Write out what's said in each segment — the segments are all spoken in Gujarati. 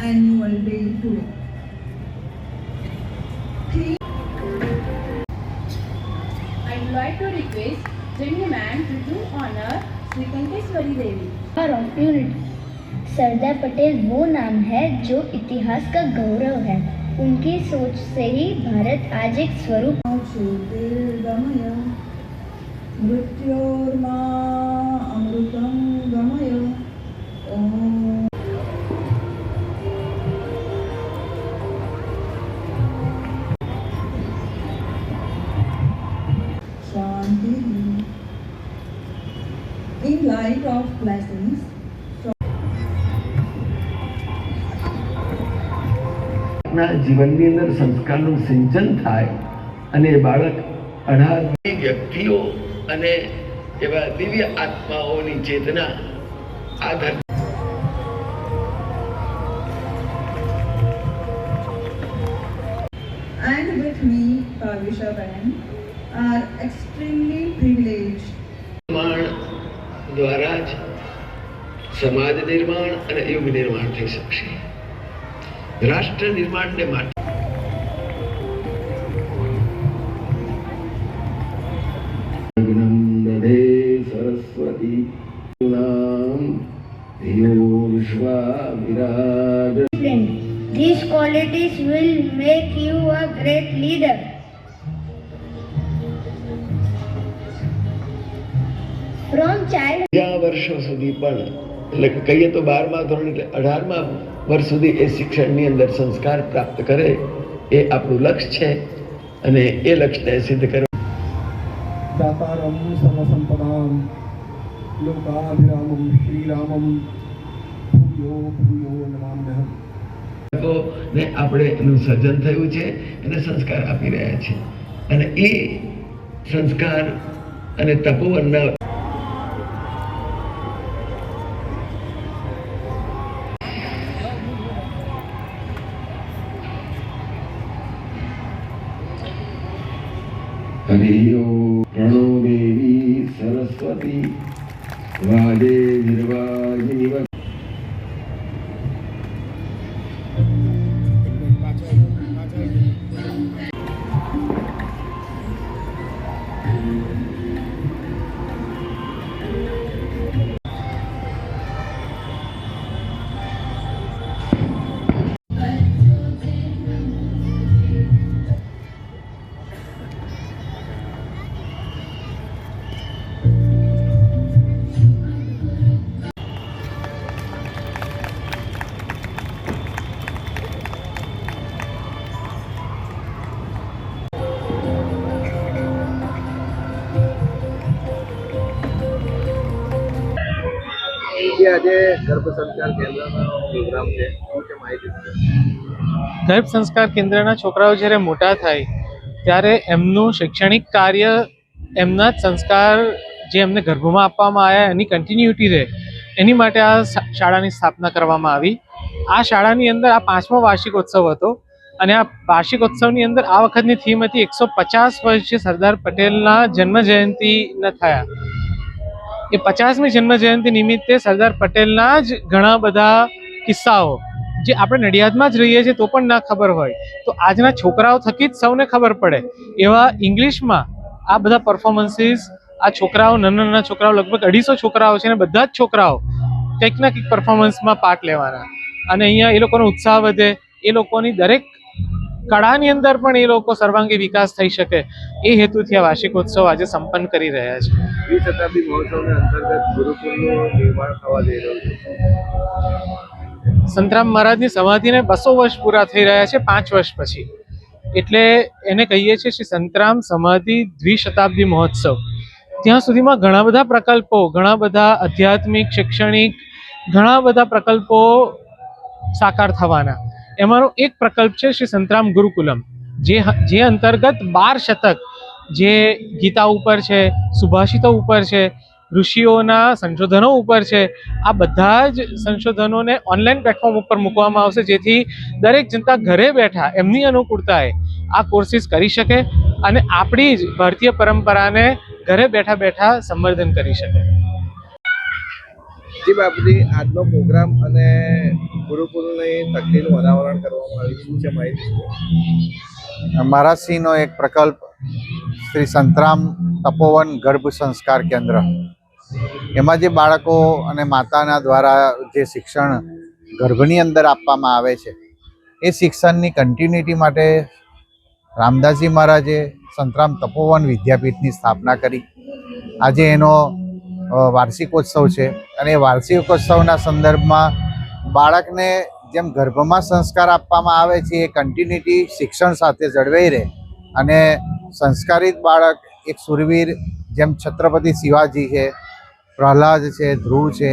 annual day today. I'd like to request gentleman to do honor Sri Kankeswari Devi. Of unity Sardar Patel वो नाम है जो इतिहास का गौरव है उनकी सोच से ही भारत आज एक स्वरूप मृत्योर्मा Shanti. In light of blessings ના જીવનની અંદર સંસ્કારનું સિંચન થાય અને એ બાળક અઢાર વ્યક્તિઓ અને એવા દિવ્ય આત્માઓની ચેતના આધાર and with me, Parvisha Bahan, are extremely privileged નિર્માણ દ્વારા જ સમાજ નિર્માણ અને યુગ નિર્માણ થઈ શકશે રાષ્ટ્ર નિર્માણને માટે નંદે સરસ્વતી નામ ધિયો વિશ્વા Viraj These qualities will make you a great leader. વર્ષો સુધી પણ એટલે કહીએ તો બારમા ધોરણ એટલે અઢારમા વર્ષ સુધી એ શિક્ષણની અંદર સંસ્કાર પ્રાપ્ત કરે એ આપણું લક્ષ્ય છે અને એ લક્ષ્યને સિદ્ધ કરવા દાતારમ સર્વસંપદામ લોકાભિરામમ શ્રીરામમ ભૂયો ભૂયો નમામ્યહમ. ને આપણે એનું સર્જન થયું છે એને સંસ્કાર આપી રહ્યા છે. અને એ સંસ્કાર અને તપોવનના હરિયો પ્રણો દેવી સરસ્વતી વાદે નિર્વાજિની જે ગર્ભ સંસ્કાર કેન્દ્રનો છોકરાઓ જ્યારે મોટા થાય, ત્યારે એમનું શૈક્ષણિક કાર્ય એમના જ સંસ્કાર જે એમને ગર્ભમાં આપવામાં આવ્યા, એની કન્ટિન્યુટી રહે. એની માટે આ શાળાની સ્થાપના કરવામાં આવી. આ શાળાની અંદર આ પાંચમો વાર્ષિકોત્સવ હતો અને આ વાર્ષિકોત્સવની અંદર આ વખતની થીમ હતી એકસો પચાસ વર્ષ સરદાર પટેલના જન્મ જયંતિના થયા. એ પચાસમી જન્મ જયંતિ નિમિત્તે સરદાર પટેલના જ ઘણા બધા કિસ્સાઓ, જે આપણે નડિયાદમાં જ રહીએ છીએ તો પણ ના ખબર હોય. તો આજના છોકરાઓ થકી જ સૌને ખબર પડે. એવા ઇંગ્લિશમાં આ બધા પરફોર્મન્સીસ આ છોકરાઓ, નાના નાના છોકરાઓ, લગભગ અઢીસો છોકરાઓ છે અને બધા જ છોકરાઓ કંઈક ના કંઈક પરફોર્મન્સમાં પાર્ટ લેવાના. અને અહીંયા એ લોકોનો ઉત્સાહ વધે, એ લોકોની દરેક કળાની અંદર પણ એ લોકો સર્વાંગી વિકાસ થઈ શકે એ હેતુથી આ વાર્ષિકોત્સવ આજે સંપન્ન કરી રહ્યા છે. શતાબ્દી મહોત્સવને અંતર્ગત ગુરુકુળનું નિર્માણ થવા જઈ રહ્યું છે. સંતરામ મહારાજની સમાધિને બસો વર્ષ પૂરા થઈ રહ્યા છે પાંચ વર્ષ પછી. એટલે એને કહીએ છીએ શ્રી સંતરામ સમાધિ દ્વિશતાબ્દી મહોત્સવ. ત્યાં સુધીમાં ઘણા બધા પ્રકલ્પો ઘણા બધા આધ્યાત્મિક શૈક્ષણિક ઘણા બધા પ્રકલ્પો સાકાર થવાના. એમાંનો એક પ્રકલ્પ છે શ્રી સંતરામ ગુરુકુલમ, જે જે અંતર્ગત બાર શતક જે ગીતા ઉપર છે, સુભાષિતો ઉપર છે, ઋષિઓના સંશોધનો ઉપર છે, આ બધા જ સંશોધનોને ઓનલાઈન પ્લેટફોર્મ ઉપર મૂકવામાં આવશે, જેથી દરેક જનતા ઘરે બેઠા એમની અનુકૂળતાએ આ કોર્સિસ કરી શકે અને આપણી જ ભારતીય પરંપરાને ઘરે બેઠા બેઠા સંવર્ધન કરી શકે. જી બાપુજી આજનો પ્રોગ્રામ અને ગુરુકુળની તકલીનું અનાવરણ કરવામાં આવ્યું શું છે માહિતી? મહારાષ્ટ્રીનો એક પ્રકલ્પ, શ્રી સંતરામ તપોવન ગર્ભ સંસ્કાર કેન્દ્ર. એમાં જે બાળકો અને માતાના દ્વારા જે શિક્ષણ ગર્ભની અંદર આપવામાં આવે છે, એ શિક્ષણની કન્ટિન્યુટી માટે રામદાસજી મહારાજે સંતરામ તપોવન વિદ્યાપીઠની સ્થાપના કરી. આજે એનો વાર્ષિકોત્સવ છે. અને એ વાર્ષિકોત્સવના સંદર્ભમાં બાળકને જેમ ગર્ભમાં સંસ્કાર આપવામાં આવે છે, એ કન્ટિન્યુટી શિક્ષણ સાથે જળવાઈ રહે. અને સંસ્કારિત બાળક એક સુરવીર જેમ છત્રપતિ શિવાજી છે, પ્રહલાદ છે, ધ્રુવ છે,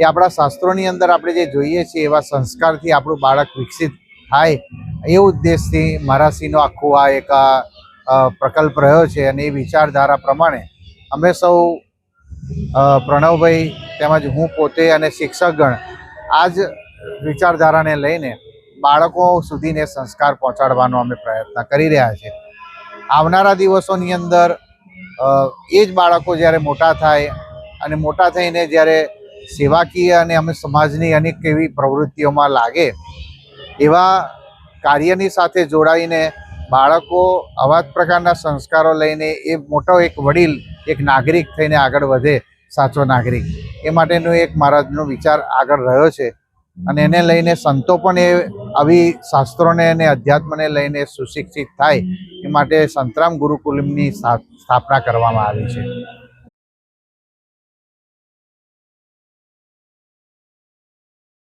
એ આપણા શાસ્ત્રોની અંદર આપણે જે જોઈએ છીએ એવા સંસ્કારથી આપણું બાળક વિકસિત થાય એ ઉદ્દેશથી મહારાષ્ટ્રીનો આખો આ એક પ્રકલ્પ રહ્યો છે અને એ વિચારધારા પ્રમાણે અમે સૌ પ્રણવભાઈ તેમજ હું પોતે અને શિક્ષકગણ આ જ વિચારધારાને લઈને બાળકો સુધીને સંસ્કાર પહોંચાડવાનો અમે પ્રયત્ન કરી રહ્યા છીએ. આવનારા દિવસોની અંદર એ જ બાળકો જ્યારે મોટા થાય અને મોટા થઈને જ્યારે સેવાકીય અને અમે સમાજની અનેક એવી પ્રવૃત્તિઓમાં લાગે, એવા કાર્યની સાથે જોડાઈને બાળકો આવા જ પ્રકારના સંસ્કારો લઈને એ મોટો એક વડીલ એક નાગરિક થઈને આગળ વધે, સાચો નાગરિક. એ માટેનો એક મહારાજનો વિચાર આગળ રહ્યો છે. અને એને લઈને સંતો પણ એ આવી શાસ્ત્રોને અને અધ્યાત્મને લઈને સુશિક્ષિત થાય, એ માટે સંતરામ ગુરુકુલમની સ્થાપના કરવામાં આવી છે.